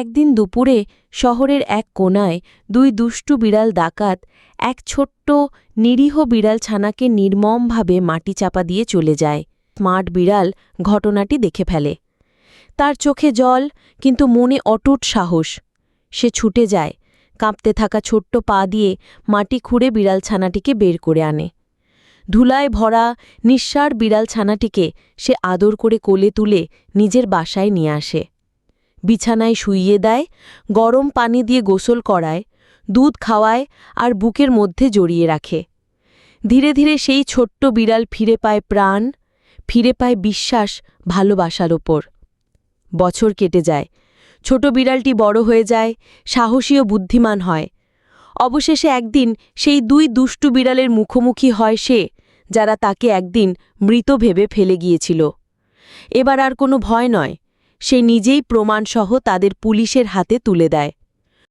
একদিন দুপুরে শহরের এক কোনায় দুই দুষ্টু বিড়াল ডাকাত এক ছোট্ট নিরীহ বিড়াল ছানাকে নির্মমভাবে মাটি চাপা দিয়ে চলে যায়। স্মার্ট বিড়াল ঘটনাটি দেখে ফেলে। তার চোখে জল, কিন্তু মনে অটুট সাহস। সে ছুটে যায়, কাঁপতে থাকা ছোট্ট পা দিয়ে মাটি খুঁড়ে বিড়াল ছানাটিকে বের করে আনে। ধুলায় ভরা, নিঃসার বিড়াল ছানাটিকে সে আদর করে কোলে তুলে নিজের বাসায় নিয়ে আসে। বিছানায় শুইয়ে দেয়, গরম পানি দিয়ে গোসল করায়, দুধ খাওয়ায় আর বুকের মধ্যে জড়িয়ে রাখে। ধীরে ধীরে সেই ছোট্ট বিড়াল ফিরে পায় প্রাণ, ফিরে পায় বিশ্বাস, ভালোবাসার ওপর। বছর কেটে যায়। ছোট বিড়ালটি বড় হয়ে যায়, সাহসী ও বুদ্ধিমান হয়। অবশেষে একদিন সেই দুই দুষ্টু বিড়ালের মুখোমুখি হয় সে, যারা তাকে একদিন মৃত ভেবে ফেলে গিয়েছিল। এবার আর কোনো ভয় নয়। সে নিজেই প্রমাণসহ তাদের পুলিশের হাতে তুলে দেয়।